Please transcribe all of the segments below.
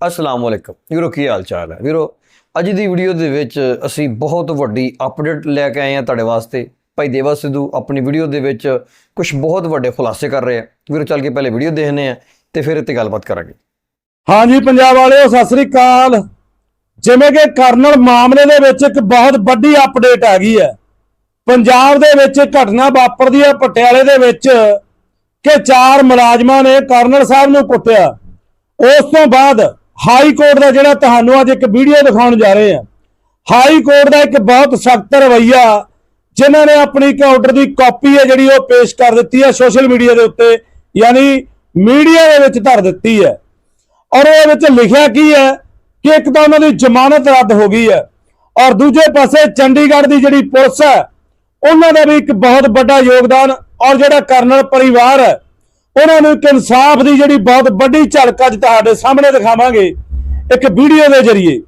ਅਸਲਾਮ ਵਾਲੇਕਮ ਵੀਰੋ, ਕੀ ਹਾਲ ਚਾਲ ਹੈ? ਵੀਰੋ, ਅੱਜ ਦੀ ਵੀਡੀਓ ਦੇ ਵਿੱਚ ਅਸੀਂ ਬਹੁਤ ਵੱਡੀ ਅਪਡੇਟ ਲੈ ਕੇ ਆਏ ਹਾਂ ਤੁਹਾਡੇ ਵਾਸਤੇ। ਭਾਈ ਦੇਵਾ ਸਿੱਧੂ ਆਪਣੀ ਵੀਡੀਓ ਦੇ ਵਿੱਚ ਕੁਝ ਬਹੁਤ ਵੱਡੇ ਖੁਲਾਸੇ ਕਰ ਰਹੇ ਆ। ਵੀਰੋ, ਚੱਲ ਕੇ ਪਹਿਲੇ ਵੀਡੀਓ ਦੇਖਨੇ ਆ ਤੇ ਫਿਰ ਇੱਥੇ ਗੱਲਬਾਤ ਕਰਾਂਗੇ। ਹਾਂਜੀ, ਪੰਜਾਬ ਵਾਲਿਓ, ਸਤਿ ਸ੍ਰੀ ਅਕਾਲ। ਜਿਵੇਂ ਕਿ ਕਰਨਲ ਮਾਮਲੇ ਦੇ ਵਿੱਚ ਇੱਕ ਬਹੁਤ ਵੱਡੀ ਅਪਡੇਟ ਆ ਗਈ ਹੈ। ਪੰਜਾਬ ਦੇ ਵਿੱਚ ਘਟਨਾ ਵਾਪਰਦੀ ਹੈ ਪਟਿਆਲੇ ਦੇ ਵਿੱਚ ਕਿ ਚਾਰ ਮੁਲਾਜ਼ਮਾਂ ਨੇ ਕਰਨਲ ਸਾਹਿਬ ਨੂੰ ਕੁੱਟਿਆ। ਉਸ ਤੋਂ ਬਾਅਦ ਹਾਈ ਕੋਰਟ ਦਾ ਜਿਹੜਾ ਤੁਹਾਨੂੰ ਅੱਜ ਇੱਕ ਵੀਡੀਓ ਦਿਖਾਉਣ ਜਾ ਰਹੇ ਹਾਂ। ਹਾਈ ਕੋਰਟ ਦਾ ਇੱਕ ਬਹੁਤ ਸਖਤ ਰਵੱਈਆ, ਜਿਨ੍ਹਾਂ ਨੇ ਆਪਣੀ ਇੱਕ ਆਰਡਰ ਦੀ ਕਾਪੀ ਹੈ ਜਿਹੜੀ ਉਹ ਪੇਸ਼ ਕਰ ਦਿੱਤੀ ਹੈ ਸੋਸ਼ਲ ਮੀਡੀਆ ਦੇ ਉੱਤੇ, ਯਾਨੀ ਮੀਡੀਆ ਦੇ ਵਿੱਚ ਧਰ ਦਿੱਤੀ ਹੈ। ਔਰ ਉਹਦੇ ਵਿੱਚ ਲਿਖਿਆ ਕੀ ਹੈ ਕਿ ਇੱਕ ਤਾਂ ਉਹਨਾਂ ਦੀ ਜ਼ਮਾਨਤ ਰੱਦ ਹੋ ਗਈ ਹੈ। ਔਰ ਦੂਜੇ ਪਾਸੇ ਚੰਡੀਗੜ੍ਹ ਦੀ ਜਿਹੜੀ ਪੁਲਿਸ ਹੈ, ਉਹਨਾਂ ਦਾ ਵੀ ਇੱਕ ਬਹੁਤ ਵੱਡਾ ਯੋਗਦਾਨ ਔਰ ਜਿਹੜਾ ਕਰਨਲ ਪਰਿਵਾਰ ਹੈ ਉਹਨਾਂ ਨੂੰ ਇੱਕ ਇਨਸਾਫ ਦੀ ਜਿਹੜੀ ਬਹੁਤ ਵੱਡੀ ਝਲਕ ਅੱਜ ਤੁਹਾਡੇ ਸਾਹਮਣੇ ਦਿਖਾਵਾਂਗੇ, ਇੱਕ ਵੀਡੀਓ ਦੇ ਜ਼ਰੀਏ।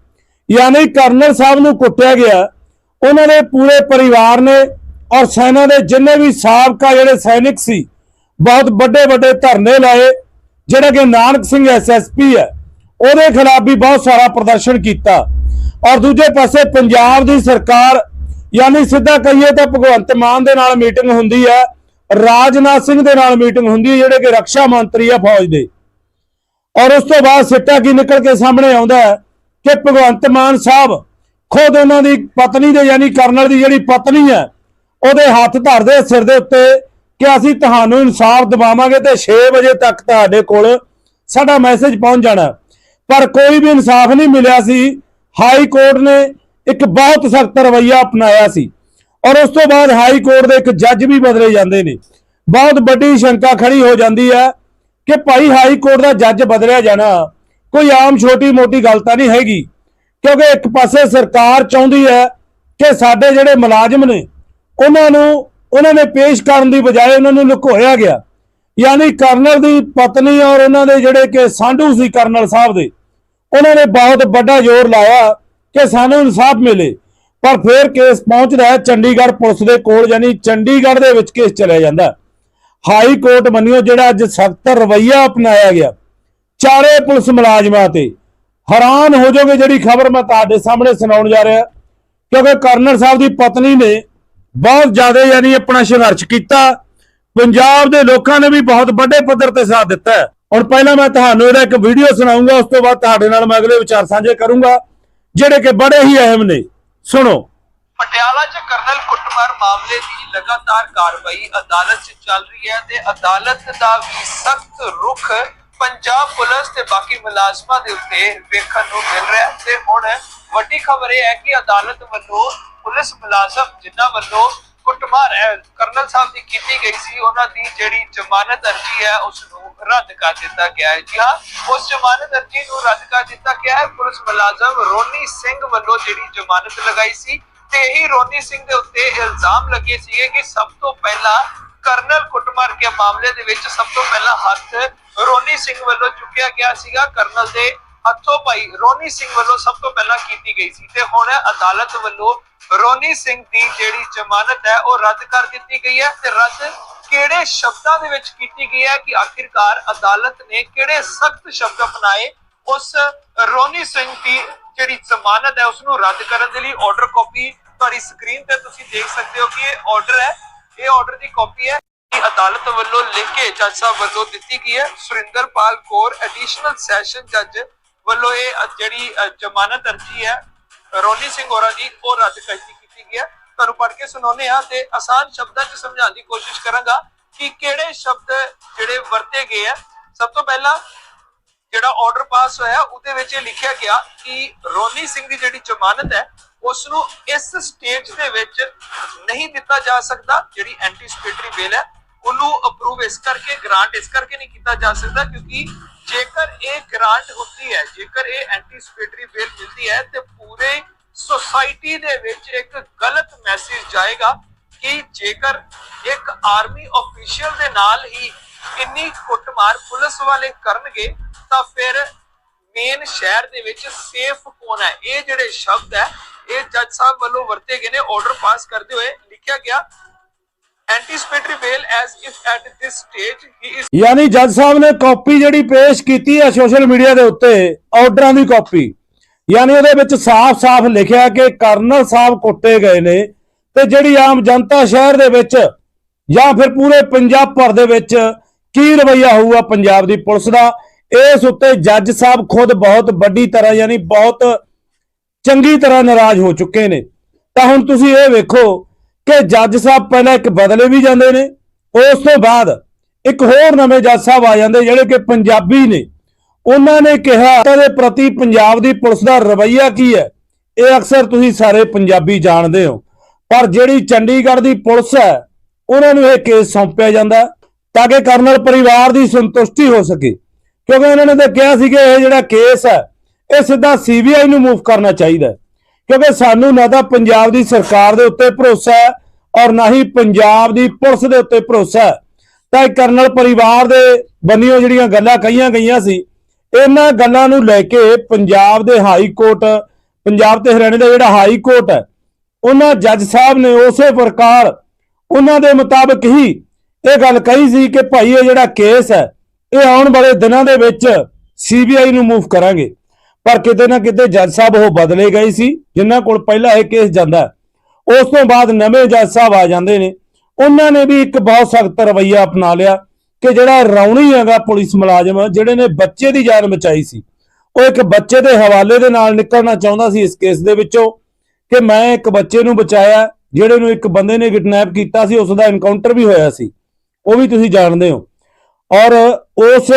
ਯਾਨੀ ਕਰਨਲ ਸਾਹਿਬ ਨੂੰ ਕੁੱਟਿਆ ਗਿਆ, ਉਹਨਾਂ ਦੇ ਪੂਰੇ ਪਰਿਵਾਰ ਨੇ ਔਰ ਸੈਨਾ ਦੇ ਜਿੰਨੇ ਵੀ ਸਾਬਕਾ ਜਿਹੜੇ ਸੈਨਿਕ ਸੀ, ਬਹੁਤ ਵੱਡੇ ਵੱਡੇ ਧਰਨੇ ਲਾਏ, ਜਿਹੜਾ ਕਿ ਨਾਨਕ ਸਿੰਘ ਐਸਐਸਪੀ ਹੈ, ਉਹਦੇ ਖਿਲਾਫ ਵੀ ਬਹੁਤ ਸਾਰਾ ਪ੍ਰਦਰਸ਼ਨ ਕੀਤਾ। ਔਰ ਦੂਜੇ ਪਾਸੇ ਪੰਜਾਬ ਦੀ ਸਰਕਾਰ, ਯਾਨੀ ਸਿੱਧਾ ਕਹੀਏ ਤਾਂ ਭਗਵੰਤ ਮਾਨ ਦੇ ਨਾਲ ਮੀਟਿੰਗ ਹੁੰਦੀ ਹੈ ਰਾਜਨਾਥ ਸਿੰਘ ਦੇ ਨਾਲ ਮੀਟਿੰਗ ਹੁੰਦੀ ਹੈ, ਜਿਹੜੇ ਕਿ ਰੱਖਿਆ ਮੰਤਰੀ ਆ ਫੌਜ ਦੇ। ਔਰ ਉਸ ਤੋਂ ਬਾਅਦ ਸਿੱਟਾ ਕੀ ਨਿਕਲ ਕੇ ਸਾਹਮਣੇ ਆਉਂਦਾ ਹੈ ਕਿ ਭਗਵੰਤ ਮਾਨ ਸਾਹਿਬ ਖੁਦ ਉਹਨਾਂ ਦੀ ਪਤਨੀ ਦੇ, ਯਾਨੀ ਕਰਨਲ ਦੀ ਜਿਹੜੀ ਪਤਨੀ ਹੈ, ਉਹਦੇ ਹੱਥ ਧਰਦੇ ਸਿਰ ਦੇ ਉੱਤੇ ਕਿ ਅਸੀਂ ਤੁਹਾਨੂੰ ਇਨਸਾਫ ਦਿਵਾਵਾਂਗੇ ਤੇ 6 ਵਜੇ ਤੱਕ ਤੁਹਾਡੇ ਕੋਲ ਸਾਡਾ ਮੈਸੇਜ ਪਹੁੰਚ ਜਾਣਾ ਪਰ ਕੋਈ ਵੀ ਇਨਸਾਫ ਨਹੀਂ ਮਿਲਿਆ ਸੀ। ਹਾਈ ਕੋਰਟ ਨੇ ਇੱਕ ਬਹੁਤ ਸਖਤ ਰਵੱਈਆ ਅਪਣਾਇਆ ਸੀ। ਔਰ ਉਸ ਤੋਂ ਬਾਅਦ ਹਾਈ ਕੋਰਟ ਦੇ ਇੱਕ ਜੱਜ ਵੀ ਬਦਲੇ ਜਾਂਦੇ ਨੇ। ਬਹੁਤ ਵੱਡੀ ਸ਼ੰਕਾ ਖੜੀ ਹੋ ਜਾਂਦੀ ਹੈ ਕਿ ਭਾਈ ਹਾਈ ਕੋਰਟ ਦਾ ਜੱਜ ਬਦਲਿਆ ਜਾਣਾ ਕੋਈ ਆਮ ਛੋਟੀ ਮੋਟੀ ਗੱਲ ਤਾਂ ਨਹੀਂ ਹੈਗੀ। ਕਿਉਂਕਿ ਇੱਕ ਪਾਸੇ ਸਰਕਾਰ ਚਾਹੁੰਦੀ ਹੈ ਕਿ ਸਾਡੇ ਜਿਹੜੇ ਮੁਲਾਜ਼ਮ ਨੇ, ਉਹਨਾਂ ਨੂੰ, ਉਹਨਾਂ ਨੇ ਪੇਸ਼ ਕਰਨ ਦੀ ਬਜਾਏ ਉਹਨਾਂ ਨੂੰ ਲੁਕੋਇਆ ਗਿਆ। ਯਾਨੀ ਕਰਨਲ ਦੀ ਪਤਨੀ ਔਰ ਉਹਨਾਂ ਦੇ ਜਿਹੜੇ ਕਿ ਸਾਂਢੂ ਸੀ ਕਰਨਲ ਸਾਹਿਬ ਦੇ, ਉਹਨਾਂ ਨੇ ਬਹੁਤ ਵੱਡਾ ਜ਼ੋਰ ਲਾਇਆ ਕਿ ਸਾਨੂੰ ਇਨਸਾਫ ਮਿਲੇ। ਪਰ ਫਿਰ ਕੇਸ ਪਹੁੰਚਦਾ ਹੈ, ਚੰਡੀਗੜ੍ਹ ਪੁਲਿਸ ਦੇ ਕੋਲ, ਯਾਨੀ ਚੰਡੀਗੜ੍ਹ ਦੇ ਵਿੱਚ ਕੇਸ ਚਲਿਆ ਜਾਂਦਾ ਹਾਈ ਕੋਰਟ ਮੰਨਿਓ, ਜਿਹੜਾ ਅੱਜ ਸਖਤ ਰਵੱਈਆ ਅਪਣਾਇਆ ਗਿਆ। ਚਾਰੇ ਪੁਲਿਸ ਮੁਲਾਜ਼ਮਾਂ ਤੇ ਹੈਰਾਨ ਹੋ ਜਾਓਗੇ ਜਿਹੜੀ ਖਬਰ ਮੈਂ ਤੁਹਾਡੇ ਸਾਹਮਣੇ ਸੁਣਾਉਣ ਜਾ ਰਿਹਾ। ਕਿਉਂਕਿ ਕਰਨਲ ਸਾਹਿਬ ਦੀ ਪਤਨੀ ਨੇ ਬਹੁਤ ਜ਼ਿਆਦਾ, ਯਾਨੀ ਆਪਣਾ ਸੰਘਰਸ਼ ਕੀਤਾ। ਪੰਜਾਬ ਦੇ ਲੋਕਾਂ ਨੇ ਵੀ ਬਹੁਤ ਵੱਡੇ ਪੱਧਰ ਤੇ ਸਾਥ ਦਿੱਤਾ ਹੈ। ਹੁਣ ਪਹਿਲਾਂ ਮੈਂ ਤੁਹਾਨੂੰ ਇਹਦਾ ਇੱਕ ਵੀਡੀਓ ਸੁਣਾਉਂਗਾ, ਉਸ ਤੋਂ ਬਾਅਦ ਤੁਹਾਡੇ ਨਾਲ ਮੈਂ ਅਗਲੇ ਵਿਚਾਰ ਸਾਂਝੇ ਕਰੂੰਗਾ, ਜਿਹੜੇ ਕਿ ਬੜੇ ਹੀ ਅਹਿਮ ਨੇ। ਸੁਣੋ। ਪਟਿਆਲਾ 'ਚ ਕਰਨਲ ਕੁੱਟਮਾਰ ਮਾਮਲੇ ਦੀ ਲਗਾਤਾਰ ਕਾਰਵਾਈ ਅਦਾਲਤ 'ਚ ਚੱਲ ਰਹੀ ਹੈ ਤੇ ਅਦਾਲਤ ਦਾ ਵੀ ਸਖਤ ਰੁਖ ਪੰਜਾਬ ਪੁਲਿਸ ਤੇ ਬਾਕੀ ਮੁਲਾਜ਼ਮਾਂ ਦੇ ਉੱਤੇ ਵੇਖਣ ਨੂੰ ਮਿਲ ਰਿਹਾ ਹੈ ਤੇ ਹੁਣ ਵੱਡੀ ਖਬਰ ਇਹ ਹੈ ਕਿ ਅਦਾਲਤ ਵੱਲੋਂ ਪੁਲਿਸ ਮੁਲਾਜ਼ਮ ਜਿਨ੍ਹਾਂ ਵੱਲੋਂ ਕੁੱਟਮਾਰ ਕਰਨਲ ਸਾਹਿਬ ਦੀ ਕੀਤੀ ਗਈ ਸੀ, ਉਹਨਾਂ ਦੀ ਜਿਹੜੀ ਜ਼ਮਾਨਤ ਅਰਜੀ ਹੈ, ਉਸ ਨੂੰ ਰੱਦ ਕਰ ਦਿੱਤਾ ਗਿਆ ਹੈ। ਜੀ ਹਾਂ, ਉਸ ਜ਼ਮਾਨਤ ਅਰਜੀ ਨੂੰ ਰੱਦ ਕਰ ਦਿੱਤਾ ਗਿਆ ਹੈ। ਪੁਲਿਸ ਮੁਲਾਜ਼ਮ ਰੋਨੀ ਸਿੰਘ ਵੱਲੋਂ ਜਿਹੜੀ ਜ਼ਮਾਨਤ ਲਗਾਈ ਸੀ ਤੇ ਇਹੀ ਰੋਨੀ ਸਿੰਘ ਦੇ ਉੱਤੇ ਇਲਜ਼ਾਮ ਲੱਗੇ ਸੀਗੇ ਕਿ ਸਭ ਤੋਂ ਪਹਿਲਾਂ ਕਰਨਲ ਕੁੱਟਮਾਰ ਕੇ ਮਾਮਲੇ ਦੇ ਵਿੱਚ ਸਭ ਤੋਂ ਪਹਿਲਾਂ ਹੱਥ ਰੋਨੀ ਸਿੰਘ ਵੱਲੋਂ ਚੁੱਕਿਆ ਗਿਆ ਸੀਗਾ। ਕਰਨਲ ਦੇ ਹੱਥੋਂ ਭਾਈ ਰੋਨੀ ਸਿੰਘ ਵੱਲੋਂ ਸਭ ਤੋਂ ਪਹਿਲਾਂ ਕੀਤੀ ਗਈ ਸੀ ਤੇ ਹੁਣ ਅਦਾਲਤ ਵੱਲੋਂ ਰੋਨੀ ਸਿੰਘ ਦੀ ਜਿਹੜੀ ਜ਼ਮਾਨਤ ਹੈ ਉਹ ਰੱਦ ਕਰ ਦਿੱਤੀ ਗਈ ਹੈ ਤੇ ਰੱਦ ਕਿਹੜੇ ਸ਼ਬਦਾਂ ਦੇ ਵਿੱਚ ਕੀਤੀ ਗਈ ਹੈ ਕਿ ਆਖਿਰਕਾਰ ਅਦਾਲਤ ਨੇ ਕਿਹੜੇ ਸਖਤ ਸ਼ਬਦ ਅਪਣਾਏ? ਉਸ ਰੋਨੀ ਸਿੰਘ ਦੀ ਜਿਹੜੀ ਜ਼ਮਾਨਤ ਹੈ ਉਸ ਨੂੰ ਰੱਦ ਕਰਨ ਦੇ ਲਈ ਆਰਡਰ ਕਾਪੀ ਤੁਹਾਡੀ ਸਕਰੀਨ ਤੇ ਤੁਸੀਂ ਦੇਖ ਸਕਦੇ ਹੋ ਕਿ ਇਹ ਆਰਡਰ ਹੈ। ਇਹ ਆਰਡਰ ਦੀ ਕਾਪੀ ਹੈ ਕਿ ਅਦਾਲਤ ਵੱਲੋਂ ਲਿਖ ਕੇ ਜੱਜ ਸਾਹਿਬ ਵੱਲੋਂ ਦਿੱਤੀ ਗਈ ਹੈ। ਸੁਰਿੰਦਰਪਾਲ ਕੌਰ ਐਡੀਸ਼ਨਲ ਸੈਸ਼ਨ ਜੱਜ ਵੱਲੋਂ ਇਹ ਜਿਹੜੀ ਜ਼ਮਾਨਤ ਅਰਜੀ ਹੈ, ਰੋਨੀ ਸਿੰਘ ਹੋਰਾਂ ਦੀ, ਉਹ ਰੱਦ ਕਰਤੀ ਕੀਤੀ ਗਈ ਹੈ। ਤੁਹਾਨੂੰ ਪੜ੍ਹ ਕੇ ਸੁਣਾਉਂਦੇ ਆ ਤੇ ਆਸਾਨ ਸ਼ਬਦਾਂ 'ਚ ਸਮਝਾਉਣ ਦੀ ਕੋਸ਼ਿਸ਼ ਕਰਾਂਗਾ ਕਿ ਕਿਹੜੇ ਸ਼ਬਦ ਜਿਹੜੇ ਵਰਤੇ ਗਏ ਆ। ਸਭ ਤੋਂ ਪਹਿਲਾਂ ਜਿਹੜਾ ਆਰਡਰ ਪਾਸ ਹੋਇਆ, ਉਹਦੇ ਵਿੱਚ ਇਹ ਲਿਖਿਆ ਗਿਆ ਕਿ ਰੋਨੀ ਸਿੰਘ ਦੀ ਜਿਹੜੀ ਜ਼ਮਾਨਤ ਹੈ ਉਸ ਨੂੰ ਇਸ ਸਟੇਜ ਦੇ ਵਿੱਚ ਨਹੀਂ ਦਿੱਤਾ ਜਾ ਸਕਦਾ, ਜਿਹੜੀ ਐਂਟੀਸਪੇਟਰੀ ਬੇਲ ਹੈ, ਉਹਨੂੰ ਅਪਰੂਵ ਇਸ ਕਰਕੇ ਗ੍ਰਾਂਟ ਇਸ ਕਰਕੇ ਨਹੀਂ ਕੀਤਾ ਜਾ ਸਕਦਾ ਕਿਉਂਕਿ ਜੇਕਰ ਇਹ ਗ੍ਰਾਂਟ ਹੁੰਦੀ ਹੈ, ਜੇਕਰ ਇਹ ਐਂਟੀਸਪੇਟਰੀ ਬੇਲ ਮਿਲਦੀ ਹੈ, ਤੇ ਪੂਰੇ ਸੋਸਾਇਟੀ ਦੇ ਵਿੱਚ ਇੱਕ ਗਲਤ ਜਾਏਗਾ ਕਿ ਜੇਕਰ ਇੱਕ ਆਰਮੀ ਅਫੀਸ਼ੀਅਲ ਦੇ ਨਾਲ ਹੀ ਇੰਨੀ ਕੁੱਟਮਾਰ ਪੁਲਿਸ ਵਾਲੇ ਕਰਨਗੇ, ਤਾਂ ਫਿਰ ਮੇਨ ਸ਼ਹਿਰ ਦੇ ਵਿੱਚ ਸੇਫ ਕੌਣ ਹੈ? ਇਹ ਜਿਹੜੇ ਸ਼ਬਦ ਹੈ, ਇਹ ਜੱਜ ਸਾਹਿਬ ਵੱਲੋਂ ਵਰਤੇ ਗਏ ਨੇ ਆਰਡਰ ਪਾਸ ਕਰਦੇ ਹੋਏ ਲਿਖਿਆ ਗਿਆ। Anticipatory bail as if at this stage he is ਯਾਨੀ ਜੱਜ ਸਾਹਿਬ ਨੇ ਕਾਪੀ ਜਿਹੜੀ ਪੇਸ਼ ਕੀਤੀ ਹੈ ਸੋਸ਼ਲ ਮੀਡੀਆ ਦੇ ਉੱਤੇ ਆਰਡਰਾਂ ਦੀ ਕਾਪੀ ਯਾਨੀ ਉਹਦੇ ਵਿੱਚ ਸਾਫ਼-ਸਾਫ਼ ਲਿਖਿਆ ਕਿ ਕਰਨਲ ਸਾਹਿਬ ਕੁੱਟੇ ਗਏ ਨੇ ਤੇ ਜਿਹੜੀ ਆਮ ਜਨਤਾ ਸ਼ਹਿਰ ਦੇ ਵਿੱਚ ਜਾਂ ਫਿਰ ਪੂਰੇ ਪੰਜਾਬ ਭਰ ਦੇ ਵਿੱਚ ਕੀ ਰਵਈਆ ਹੋਊਗਾ ਪੰਜਾਬ ਦੀ ਪੁਲਿਸ ਦਾ, ਇਸ ਉੱਤੇ ਜੱਜ ਸਾਹਿਬ ਖੁਦ ਬਹੁਤ ਵੱਡੀ ਤਰ੍ਹਾਂ ਯਾਨੀ ਬਹੁਤ ਚੰਗੀ ਤਰ੍ਹਾਂ ਨਾਰਾਜ਼ ਹੋ ਚੁੱਕੇ ਨੇ। ਤਾਂ ਹੁਣ ਤੁਸੀਂ ਇਹ ਵੇਖੋ ਕਿ ਜੱਜ ਸਾਹਿਬ ਪਹਿਲਾਂ ਇੱਕ ਬਦਲੇ ਵੀ ਜਾਂਦੇ ਨੇ, ਉਸ ਤੋਂ ਬਾਅਦ ਇੱਕ ਹੋਰ ਨਵੇਂ ਜੱਜ ਸਾਹਿਬ ਆ ਜਾਂਦੇ ਜਿਹੜੇ ਕਿ ਪੰਜਾਬੀ ਨੇ। ਉਹਨਾਂ ਨੇ ਕਿਹਾ ਦੇ ਪ੍ਰਤੀ ਪੰਜਾਬ ਦੀ ਪੁਲਿਸ ਦਾ ਰਵੱਈਆ ਕੀ ਹੈ? ਇਹ ਅਕਸਰ ਤੁਸੀਂ ਸਾਰੇ ਪੰਜਾਬੀ ਜਾਣਦੇ ਹੋ। ਪਰ ਜਿਹੜੀ ਚੰਡੀਗੜ੍ਹ ਦੀ ਪੁਲਿਸ ਹੈ, ਉਹਨਾਂ ਨੂੰ ਇਹ ਕੇਸ ਸੌਂਪਿਆ ਜਾਂਦਾ ਤਾਂ ਕਿ ਕਰਨਲ ਪਰਿਵਾਰ ਦੀ ਸੰਤੁਸ਼ਟੀ ਹੋ ਸਕੇ। ਕਿਉਂਕਿ ਉਹਨਾਂ ਨੇ ਤਾਂ ਕਿਹਾ ਸੀ ਕਿ ਇਹ ਜਿਹੜਾ ਕੇਸ ਹੈ, ਇਹ ਸਿੱਧਾ ਸੀਬੀਆਈ ਨੂੰ ਮੂਵ ਕਰਨਾ ਚਾਹੀਦਾ ਕਿਉਂਕਿ ਸਾਨੂੰ ਨਾ ਤਾਂ ਪੰਜਾਬ ਦੀ ਸਰਕਾਰ ਦੇ ਉੱਤੇ ਭਰੋਸਾ ਹੈ ਔਰ ਨਾ ਹੀ ਪੰਜਾਬ ਦੀ ਪੁਲਿਸ ਦੇ ਉੱਤੇ ਭਰੋਸਾ ਹੈ। ਤਾਂ ਇਹ ਕਰਨਲ ਪਰਿਵਾਰ ਦੇ ਬੰਨਿਓ ਜਿਹੜੀਆਂ ਗੱਲਾਂ ਕਹੀਆਂ ਗਈਆਂ ਸੀ, ਇਹਨਾਂ ਗੱਲਾਂ ਨੂੰ ਲੈ ਕੇ ਪੰਜਾਬ ਦੇ ਹਾਈ ਕੋਰਟ, ਪੰਜਾਬ ਤੇ ਹਰਿਆਣੇ ਦਾ ਜਿਹੜਾ ਹਾਈ ਕੋਰਟ ਹੈ ਉਹਨਾਂ ਜੱਜ ਸਾਹਿਬ ਨੇ ਉਸੇ ਪ੍ਰਕਾਰ ਉਹਨਾਂ ਦੇ ਮੁਤਾਬਕ ਹੀ ਇਹ ਗੱਲ ਕਹੀ ਸੀ ਕਿ ਭਾਈ ਇਹ ਜਿਹੜਾ ਕੇਸ ਹੈ, ਇਹ ਆਉਣ ਵਾਲੇ ਦਿਨਾਂ ਦੇ ਵਿੱਚ ਸੀਬੀਆਈ ਨੂੰ ਮੂਵ ਕਰਾਂਗੇ। ਪਰ ਕਿਤੇ ਨਾ ਕਿਤੇ ਜੱਜ ਸਾਹਿਬ ਉਹ ਬਦਲੇ ਗਏ ਸੀ, ਜਿਨ੍ਹਾਂ ਕੋਲ ਪਹਿਲਾਂ ਇਹ ਕੇਸ ਜਾਂਦਾ ਉਸ ਤੋਂ ਬਾਅਦ ਨਵੇਂ ਜੱਜ ਸਾਹਿਬ ਆ ਜਾਂਦੇ ਨੇ। ਉਹਨਾਂ ਨੇ ਵੀ ਇੱਕ ਬਹੁਤ ਸਖਤ ਰਵੱਈਆ ਅਪਣਾ ਲਿਆ ਕਿ ਜਿਹੜਾ ਰੌਣੀ ਹੈਗਾ ਪੁਲਿਸ ਮੁਲਾਜ਼ਮ, ਜਿਹੜੇ ਨੇ ਬੱਚੇ ਦੀ ਜਾਨ ਬਚਾਈ ਸੀ, ਉਹ ਇੱਕ ਬੱਚੇ ਦੇ ਹਵਾਲੇ ਦੇ ਨਾਲ ਨਿਕਲਣਾ ਚਾਹੁੰਦਾ ਸੀ ਇਸ ਕੇਸ ਦੇ ਵਿੱਚੋਂ। ਕਿ ਮੈਂ ਇੱਕ ਬੱਚੇ ਨੂੰ ਬਚਾਇਆ, ਜਿਹੜੇ ਨੂੰ ਇੱਕ ਬੰਦੇ ਨੇ ਕਿਡਨੈਪ ਕੀਤਾ ਸੀ, ਉਸ ਦਾ ਐਨਕਾਊਂਟਰ ਵੀ ਹੋਇਆ ਸੀ। ਉਹ ਵੀ ਤੁਸੀਂ ਜਾਣਦੇ ਹੋ। ਔਰ ਉਸ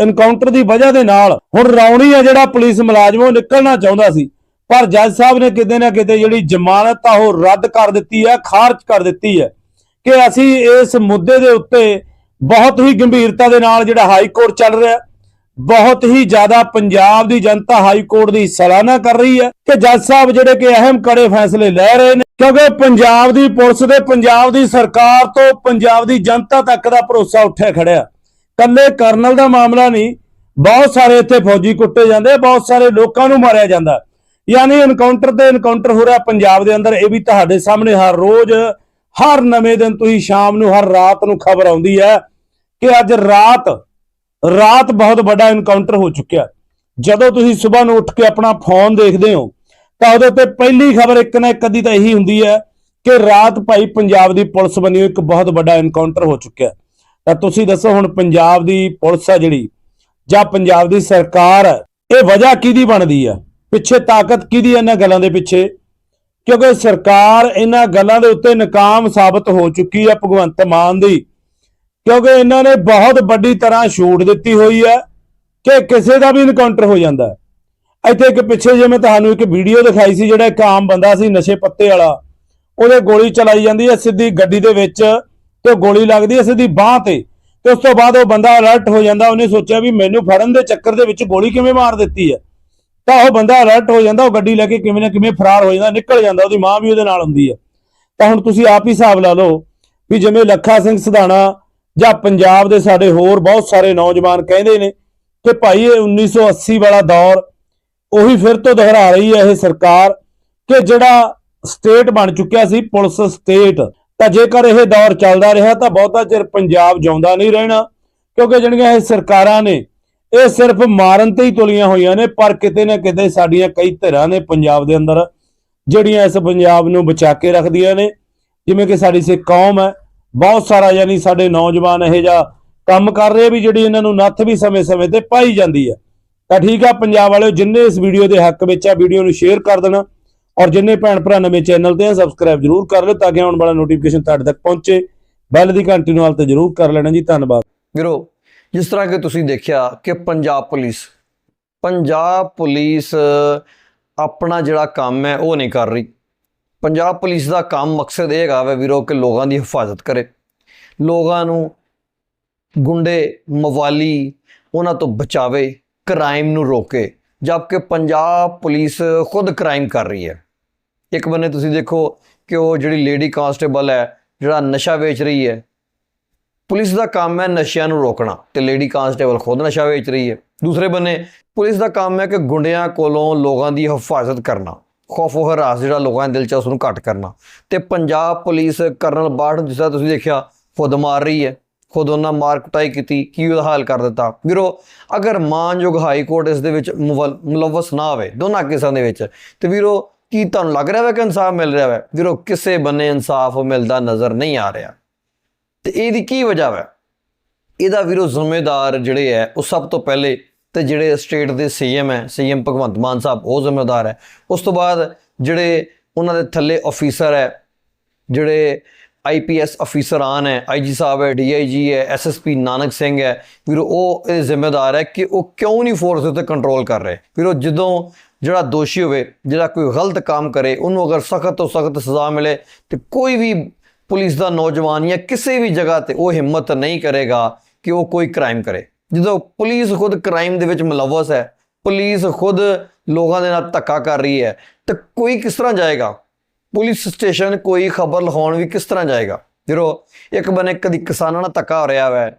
ਐਨਕਾਊਂਟਰ ਦੀ ਵਜ੍ਹਾ ਦੇ ਨਾਲ ਹੁਣ ਰੌਣੀ ਆ ਜਿਹੜਾ ਪੁਲਿਸ ਮੁਲਾਜ਼ਮ ਉਹ ਨਿਕਲਣਾ ਚਾਹੁੰਦਾ ਸੀ। ਪਰ ਜੱਜ ਸਾਹਿਬ ਨੇ ਕਿਤੇ ਨਾ ਕਿਤੇ ਜਿਹੜੀ ਜ਼ਮਾਨਤ ਆ, ਉਹ ਰੱਦ ਕਰ ਦਿੱਤੀ ਹੈ ਖਾਰਜ ਕਰ ਦਿੱਤੀ ਹੈ ਕਿ ਅਸੀਂ ਇਸ ਮੁੱਦੇ ਦੇ ਉੱਤੇ ਬਹੁਤ ਹੀ ਗੰਭੀਰਤਾ ਦੇ ਨਾਲ ਜਿਹੜਾ ਹਾਈ ਕੋਰਟ ਚੱਲ ਰਿਹਾ ਬਹੁਤ ਹੀ ਜ਼ਿਆਦਾ ਪੰਜਾਬ ਦੀ ਜਨਤਾ ਹਾਈ ਕੋਰਟ ਦੀ ਸਲਾਹਨਾ ਕਰ ਰਹੀ ਹੈ ਕਿ ਜੱਜ ਸਾਹਿਬ ਜਿਹੜੇ ਕਿ ਅਹਿਮ ਕੜੇ ਫੈਸਲੇ ਲੈ ਰਹੇ ਨੇ, ਕਿਉਂਕਿ ਪੰਜਾਬ ਦੀ ਪੁਲਿਸ ਤੇ ਪੰਜਾਬ ਦੀ ਸਰਕਾਰ ਤੋਂ ਪੰਜਾਬ ਦੀ ਜਨਤਾ ਤੱਕ ਦਾ ਭਰੋਸਾ ਉੱਠਿਆ ਖੜਿਆ। ਕੱਲੇ ਕਰਨਲ ਦਾ ਮਾਮਲਾ ਨਹੀਂ, ਬਹੁਤ ਸਾਰੇ ਇੱਥੇ ਫੌਜੀ ਕੁੱਟੇ ਜਾਂਦੇ, ਬਹੁਤ ਸਾਰੇ ਲੋਕਾਂ ਨੂੰ ਮਾਰਿਆ ਜਾਂਦਾ। ਯਾਨੀ ਐਨਕਾਊਂਟਰ ਤੇ ਐਨਕਾਊਂਟਰ ਹੋ ਰਿਹਾ ਪੰਜਾਬ ਦੇ ਅੰਦਰ, ਇਹ ਵੀ ਤੁਹਾਡੇ ਸਾਹਮਣੇ ਹਰ ਰੋਜ਼, ਹਰ ਨਵੇਂ ਦਿਨ ਤੁਸੀਂ ਸ਼ਾਮ ਨੂੰ, ਹਰ ਰਾਤ ਨੂੰ ਖਬਰ ਆਉਂਦੀ ਹੈ ਕਿ ਅੱਜ ਰਾਤ ਰਾਤ ਬਹੁਤ ਵੱਡਾ ਇਨਕਾਊਂਟਰ ਹੋ ਚੁੱਕਿਆ। ਜਦੋਂ ਤੁਸੀਂ ਸਵੇਰ ਨੂੰ ਉੱਠ ਕੇ ਆਪਣਾ ਫੋਨ ਦੇਖਦੇ ਹੋ, ਤਾਂ ਉਹਦੇ ਉੱਤੇ ਪਹਿਲੀ ਖਬਰ ਇੱਕ ਨਾ ਇੱਕ ਅੱਧੀ ਤਾਂ ਇਹੀ ਹੁੰਦੀ ਹੈ ਕਿ ਰਾਤ ਭਾਈ ਪੰਜਾਬ ਦੀ ਪੁਲਿਸ ਬਣੀ ਇੱਕ ਬਹੁਤ ਵੱਡਾ ਇਨਕਾਊਂਟਰ ਹੋ ਚੁੱਕਿਆ। ਤਾਂ ਤੁਸੀਂ ਦੱਸੋ ਹੁਣ ਪੰਜਾਬ ਦੀ ਪੁਲਿਸ ਹੈ ਜਿਹੜੀ, ਜਾਂ ਪੰਜਾਬ ਦੀ ਸਰਕਾਰ ਹੈ ਇਹ ਵਜ੍ਹਾ ਕਿਹਦੀ ਬਣਦੀ ਹੈ ਪਿੱਛੇ ਤਾਕਤ ਕਿਹਦੀ ਹੈ ਇਹਨਾਂ ਗੱਲਾਂ ਦੇ ਪਿੱਛੇ? ਕਿਉਂਕਿ ਸਰਕਾਰ ਇਹਨਾਂ ਗੱਲਾਂ ਦੇ ਉੱਤੇ ਨਾਕਾਮ ਸਾਬਤ ਹੋ ਚੁੱਕੀ ਹੈ ਭਗਵੰਤ ਮਾਨ ਦੀ। ਕਿਉਂਕਿ ਇਹਨਾਂ ਨੇ ਬਹੁਤ ਵੱਡੀ ਤਰ੍ਹਾਂ ਛੂਟ ਦਿੱਤੀ ਹੋਈ ਹੈ ਕਿ ਕਿਸੇ ਦਾ ਵੀ ਇਨਕਾਊਂਟਰ ਹੋ ਜਾਂਦਾ ਇੱਥੇ ਇੱਕ ਪਿੱਛੇ ਜੇ ਮੈਂ ਤੁਹਾਨੂੰ ਇੱਕ ਵੀਡੀਓ ਦਿਖਾਈ ਸੀ, ਜਿਹੜਾ ਇੱਕ ਆਮ ਬੰਦਾ ਸੀ, ਨਸ਼ੇ ਪੱਤੇ ਵਾਲਾ। ਉਹਦੇ ਗੋਲੀ ਚਲਾਈ ਜਾਂਦੀ ਹੈ, ਸਿੱਧੀ ਗੱਡੀ ਦੇ ਵਿੱਚ ਤੇ ਗੋਲੀ ਲੱਗਦੀ ਹੈ ਸਿੱਧੀ ਬਾਹ ਤੇ। ਤੇ ਉਸ ਤੋਂ ਬਾਅਦ ਉਹ ਬੰਦਾ ਅਲਰਟ ਹੋ ਜਾਂਦਾ, ਉਹਨੇ ਸੋਚਿਆ ਵੀ ਮੈਨੂੰ ਫੜਨ ਦੇ ਚੱਕਰ ਦੇ ਵਿੱਚ ਗੋਲੀ ਕਿਵੇਂ ਮਾਰ ਦਿੱਤੀ ਹੈ। ਤਾਂ ਉਹ ਬੰਦਾ ਅਲਰਟ ਹੋ ਜਾਂਦਾ, ਉਹ ਗੱਡੀ ਲੈ ਕੇ ਕਿਵੇਂ ਨਾ ਕਿਵੇਂ ਫਰਾਰ ਹੋ ਜਾਂਦਾ, ਨਿਕਲ ਜਾਂਦਾ, ਉਹਦੀ ਮਾਂ ਵੀ ਉਹਦੇ ਨਾਲ ਹੁੰਦੀ ਹੈ। ਤਾਂ ਹੁਣ ਤੁਸੀਂ ਆਪ ਹੀ ਹਿਸਾਬ ਲਾ ਲਓ ਵੀ ਜਿਵੇਂ ਲੱਖਾ ਸਿੰਘ ਸਿਧਾਣਾ ਜਾਂ ਪੰਜਾਬ ਦੇ ਸਾਡੇ ਹੋਰ ਬਹੁਤ ਸਾਰੇ ਨੌਜਵਾਨ ਕਹਿੰਦੇ ਨੇ ਕਿ ਭਾਈ ਇਹ 1980 ਵਾਲਾ ਦੌਰ ਉਹੀ ਫਿਰ ਤੋਂ ਦੁਹਰਾ ਰਹੀ ਹੈ ਇਹ ਸਰਕਾਰ ਕਿ ਜਿਹੜਾ ਸਟੇਟ ਬਣ ਚੁੱਕਿਆ ਸੀ, ਪੁਲਿਸ ਸਟੇਟ। ਤਾਂ ਜੇਕਰ ਇਹ ਦੌਰ ਚੱਲਦਾ ਰਿਹਾ ਤਾਂ ਬਹੁਤਾ ਚਿਰ ਪੰਜਾਬ ਜਿਉਂਦਾ ਨਹੀਂ ਰਹਿਣਾ, ਕਿਉਂਕਿ ਜਿਹੜੀਆਂ ਇਹ ਸਰਕਾਰਾਂ ਨੇ, ਇਹ ਸਿਰਫ ਮਾਰਨ ਤੇ ਹੀ ਤੁਲੀਆਂ ਹੋਈਆਂ ਨੇ, ਪਰ ਕਿਤੇ ਨਾ ਕਿਤੇ ਸਾਡੀਆਂ ਕਈ ਧਿਰਾਂ ਨੇ ਪੰਜਾਬ ਦੇ ਅੰਦਰ, ਜਿਹੜੀਆਂ ਇਸ ਪੰਜਾਬ ਨੂੰ ਬਚਾ ਕੇ ਰੱਖਦੀਆਂ ਨੇ। ਜਿਵੇਂ ਕਿ ਸਾਡੀ ਸਿੱਖ ਕੌਮ ਹੈ ਬਹੁਤ ਸਾਰਾ ਯਾਨੀ ਸਾਡੇ ਨੌਜਵਾਨ ਇਹ ਜਿਹਾ ਕੰਮ ਕਰ ਰਹੇ ਵੀ ਜਿਹੜੀ ਇਹਨਾਂ ਨੂੰ ਨੱਥ ਵੀ ਸਮੇਂ-ਸਮੇਂ ਤੇ ਪਾਈ ਜਾਂਦੀ ਹੈ ਤਾਂ ਠੀਕ ਆ, ਪੰਜਾਬ ਵਾਲਿਓ ਜਿੰਨੇ ਇਸ ਵੀਡੀਓ ਦੇ ਹੱਕ ਵਿੱਚ ਆ, ਵੀਡੀਓ ਨੂੰ ਸ਼ੇਅਰ ਕਰ ਦੇਣਾ ਔਰ ਜਿੰਨੇ ਭੈਣ ਭਰਾ ਨਵੇਂ ਚੈਨਲ ਤੇ ਆ ਸਬਸਕ੍ਰਾਈਬ ਜਰੂਰ ਕਰ ਲਿਓ ਤਾਂ ਕਿ ਆਉਣ ਵਾਲਾ ਨੋਟੀਫਿਕੇਸ਼ਨ ਤੁਹਾਡੇ ਤੱਕ ਪਹੁੰਚੇ। ਬੈਲ ਦੀ ਘੰਟੀ ਨੂੰ ਹਾਲ ਤੇ ਜਰੂਰ ਕਰ ਲੈਣਾ ਜੀ। ਧੰਨਵਾਦ। ਵੀਰੋ, ਜਿਸ ਤਰ੍ਹਾਂ ਕਿ ਤੁਸੀਂ ਦੇਖਿਆ ਕਿ ਪੰਜਾਬ ਪੁਲਿਸ ਪੰਜਾਬ ਪੁਲਿਸ ਆਪਣਾ ਜਿਹੜਾ ਕੰਮ ਹੈ ਉਹ ਨਹੀਂ ਕਰ ਰਹੀ। ਪੰਜਾਬ ਪੁਲਿਸ ਦਾ ਕੰਮ ਮਕਸਦ ਇਹ ਹੈਗਾ ਵਾ ਵੀਰੋ ਕਿ ਲੋਕਾਂ ਦੀ ਹਿਫਾਜ਼ਤ ਕਰੇ। ਲੋਕਾਂ ਨੂੰ ਗੁੰਡੇ, ਮਵਾਲੀ, ਉਹਨਾਂ ਤੋਂ ਬਚਾਵੇ ਕ੍ਰਾਈਮ ਨੂੰ ਰੋਕੇ, ਜਦਕਿ ਪੰਜਾਬ ਪੁਲਿਸ ਖੁਦ ਕ੍ਰਾਈਮ ਕਰ ਰਹੀ ਹੈ। ਇੱਕ ਬੰਨੇ ਤੁਸੀਂ ਦੇਖੋ ਕਿ ਉਹ ਜਿਹੜੀ ਲੇਡੀ ਕਾਂਸਟੇਬਲ ਹੈ, ਜਿਹੜਾ ਨਸ਼ਾ ਵੇਚ ਰਹੀ ਹੈ, ਪੁਲਿਸ ਦਾ ਕੰਮ ਹੈ ਨਸ਼ਿਆਂ ਨੂੰ ਰੋਕਣਾ ਤੇ ਲੇਡੀ ਕਾਂਸਟੇਬਲ ਖੁਦ ਨਸ਼ਾ ਵੇਚ ਰਹੀ ਹੈ। ਦੂਸਰੇ ਬੰਨੇ, ਪੁਲਿਸ ਦਾ ਕੰਮ ਹੈ ਕਿ ਗੁੰਡਿਆਂ ਕੋਲੋਂ ਲੋਕਾਂ ਦੀ ਹਿਫਾਜ਼ਤ ਕਰਨਾ। ਖੌਫੋ ਹਰਾਸ ਜਿਹੜਾ ਲੋਕਾਂ ਦੇ ਦਿਲ 'ਚ ਆ, ਉਸ ਨੂੰ ਘੱਟ ਕਰਨਾ। ਤੇ ਪੰਜਾਬ ਪੁਲਿਸ ਕਰਨਲ ਬਾਠ ਨੂੰ ਜਿਸ ਤਰ੍ਹਾਂ ਤੁਸੀਂ ਦੇਖਿਆ ਖੁਦ ਮਾਰ ਰਹੀ ਹੈ। ਖੁਦ ਉਹਨਾਂ ਮਾਰ ਕੁਟਾਈ ਕੀਤੀ ਕੀ ਉਹਦਾ ਹਾਲ ਕਰ ਦਿੱਤਾ। ਵੀਰੋ ਅਗਰ ਮਾਨਯੋਗ ਹਾਈ ਕੋਰਟ ਇਸ ਦੇ ਵਿੱਚ ਮੁਵਲ- ਮੁਲਵਸ ਨਾ ਹੋਵੇ ਦੋਨਾਂ ਕੇਸਾਂ ਦੇ ਵਿੱਚ ਤੇ ਵੀਰੋ ਕੀ ਤੁਹਾਨੂੰ ਲੱਗ ਰਿਹਾ ਹੈ ਕਿ ਇਨਸਾਫ ਮਿਲ ਰਿਹਾ ਹੈ ਵੀਰੋ ਕਿਸੇ ਬੰਨੇ ਇਨਸਾਫ ਮਿਲਦਾ ਨਜ਼ਰ ਨਹੀਂ ਆ ਰਿਹਾ। ਤੇ ਇਹਦੀ ਕੀ ਵਜ੍ਹਾ ਹੈ ਇਹਦਾ ਵੀਰੋ ਜ਼ਿੰਮੇਦਾਰ ਜਿਹੜੇ ਹੈ ਉਹ ਸਭ ਤੋਂ ਪਹਿਲੇ ਤੇ ਜਿਹੜੇ ਸਟੇਟ ਦੇ ਸੀਐਮ ਹੈ ਸੀਐਮ ਭਗਵੰਤ ਮਾਨ ਸਾਹਿਬ, ਉਹ ਜ਼ਿੰਮੇਦਾਰ ਹੈ। ਉਸ ਤੋਂ ਬਾਅਦ ਜਿਹੜੇ ਉਹਨਾਂ ਦੇ ਥੱਲੇ ਅਫੀਸਰ ਹੈ, ਜਿਹੜੇ ਆਈਪੀਐਸ ਅਫੀਸਰਾਨ ਹੈ ਆਈਜੀ ਸਾਹਿਬ ਹੈ ਡੀਆਈਜੀ ਹੈ ਐਸਐਸਪੀ ਨਾਨਕ ਸਿੰਘ ਹੈ, ਵੀਰੋ, ਉਹ ਇਹ ਜ਼ਿੰਮੇਦਾਰ ਹੈ ਕਿ ਉਹ ਕਿਉਂ ਨਹੀਂ ਫੋਰਸ ਉੱਤੇ ਕੰਟਰੋਲ ਕਰ ਰਹੇ। ਫਿਰ ਉਹ ਜਦੋਂ ਜਿਹੜਾ ਦੋਸ਼ੀ ਹੋਵੇ, ਜਿਹੜਾ ਕੋਈ ਗਲਤ ਕੰਮ ਕਰੇ, ਉਹਨੂੰ ਅਗਰ ਸਖਤ ਤੋਂ ਸਖਤ ਸਜ਼ਾ ਮਿਲੇ ਤੇ ਕੋਈ ਵੀ ਪੁਲਿਸ ਦਾ ਨੌਜਵਾਨ ਜਾਂ ਕਿਸੇ ਵੀ ਜਗ੍ਹਾ ਤੇ ਉਹ ਹਿੰਮਤ ਨਹੀਂ ਕਰੇਗਾ ਕਿ ਉਹ ਕੋਈ ਕ੍ਰਾਈਮ ਕਰੇ। ਜਦੋਂ ਪੁਲਿਸ ਖੁਦ ਕ੍ਰਾਈਮ ਦੇ ਵਿੱਚ ਮੁਲਵਸ ਹੈ, ਪੁਲਿਸ ਖੁਦ ਲੋਕਾਂ ਦੇ ਨਾਲ ਧੱਕਾ ਕਰ ਰਹੀ ਹੈ, ਤਾਂ ਕੋਈ ਕਿਸ ਤਰ੍ਹਾਂ ਜਾਏਗਾ? ਪੁਲਿਸ ਸਟੇਸ਼ਨ ਕੋਈ ਖਬਰ ਲਹਾਉਣ ਵੀ ਕਿਸ ਤਰ੍ਹਾਂ ਜਾਏਗਾ? ਵੀਰੋ, ਇੱਕ ਬਨੇ ਕਦੀ ਕਿਸਾਨਾਂ ਨਾਲ ਧੱਕਾ ਹੋ ਰਿਹਾ ਹੈ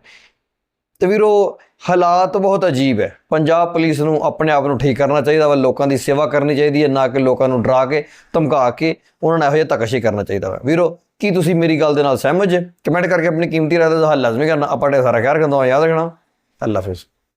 ਤੇ ਵੀਰੋ, ਹਾਲਾਤ ਬਹੁਤ ਅਜੀਬ ਹੈ। ਪੰਜਾਬ ਪੁਲਿਸ ਨੂੰ ਆਪਣੇ ਆਪ ਨੂੰ ਠੀਕ ਕਰਨਾ ਚਾਹੀਦਾ ਵਾ, ਲੋਕਾਂ ਦੀ ਸੇਵਾ ਕਰਨੀ ਚਾਹੀਦੀ ਹੈ, ਨਾ ਕਿ ਲੋਕਾਂ ਨੂੰ ਡਰਾ ਕੇ, ਧਮਕਾ ਕੇ ਉਹਨਾਂ ਨਾਲ ਇਹੋ ਜਿਹਾ ਧੱਕਾਸ਼ੀ ਕਰਨਾ ਚਾਹੀਦਾ ਵਾ। ਵੀਰੋ, ਕੀ ਤੁਸੀਂ ਮੇਰੀ ਗੱਲ ਦੇ ਨਾਲ ਸਹਿਮਤ ਜੇ? ਕਮੈਂਟ ਕਰਕੇ ਆਪਣੀ ਕੀਮਤੀ ਰਾਏ ਦਾ ਹੱਲ ਲਾਜ਼ਮੀ ਕਰਨਾ, ਆਪਾਂ ਤੁਹਾਡਾ ਸਾਰਾ ਖਿਆਲ ਰੱਖਣਾ ਯਾਦ ਰੱਖਣਾ। আল্লাহ হাফেজ।